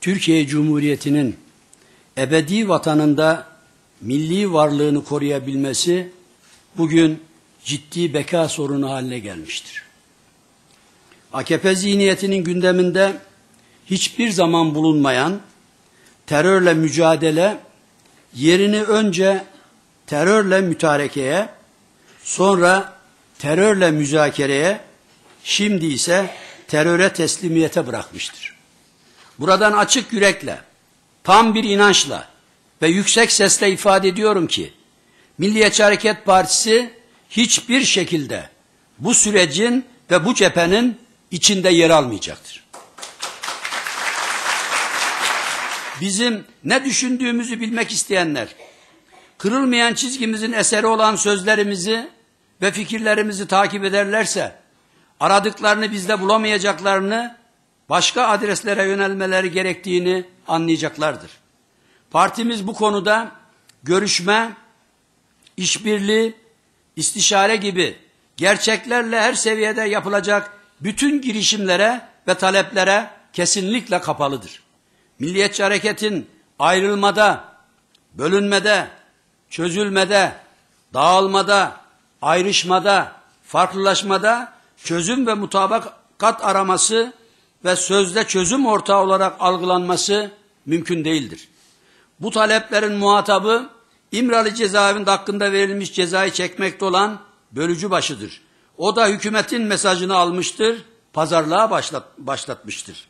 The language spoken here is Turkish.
Türkiye Cumhuriyeti'nin ebedi vatanında milli varlığını koruyabilmesi bugün ciddi beka sorunu haline gelmiştir. AKP zihniyetinin gündeminde hiçbir zaman bulunmayan terörle mücadele yerini önce terörle mütarekeye, sonra terörle müzakereye, şimdi ise teröre teslimiyete bırakmıştır. Buradan açık yürekle, tam bir inançla ve yüksek sesle ifade ediyorum ki, Milliyetçi Hareket Partisi hiçbir şekilde bu sürecin ve bu cephenin içinde yer almayacaktır. Bizim ne düşündüğümüzü bilmek isteyenler, kırılmayan çizgimizin eseri olan sözlerimizi ve fikirlerimizi takip ederlerse, aradıklarını bizde bulamayacaklarını, başka adreslere yönelmeleri gerektiğini anlayacaklardır. Partimiz bu konuda görüşme, işbirliği, istişare gibi gerçeklerle her seviyede yapılacak bütün girişimlere ve taleplere kesinlikle kapalıdır. Milliyetçi hareketin ayrılmada, bölünmede, çözülmede, dağılmada, ayrışmada, farklılaşmada çözüm ve mutabakat araması ve sözde çözüm ortağı olarak algılanması mümkün değildir. Bu taleplerin muhatabı İmralı cezaevinde hakkında verilmiş cezayı çekmekte olan bölücü başıdır. O da hükümetin mesajını almıştır, pazarlığa başlat, başlatmıştır.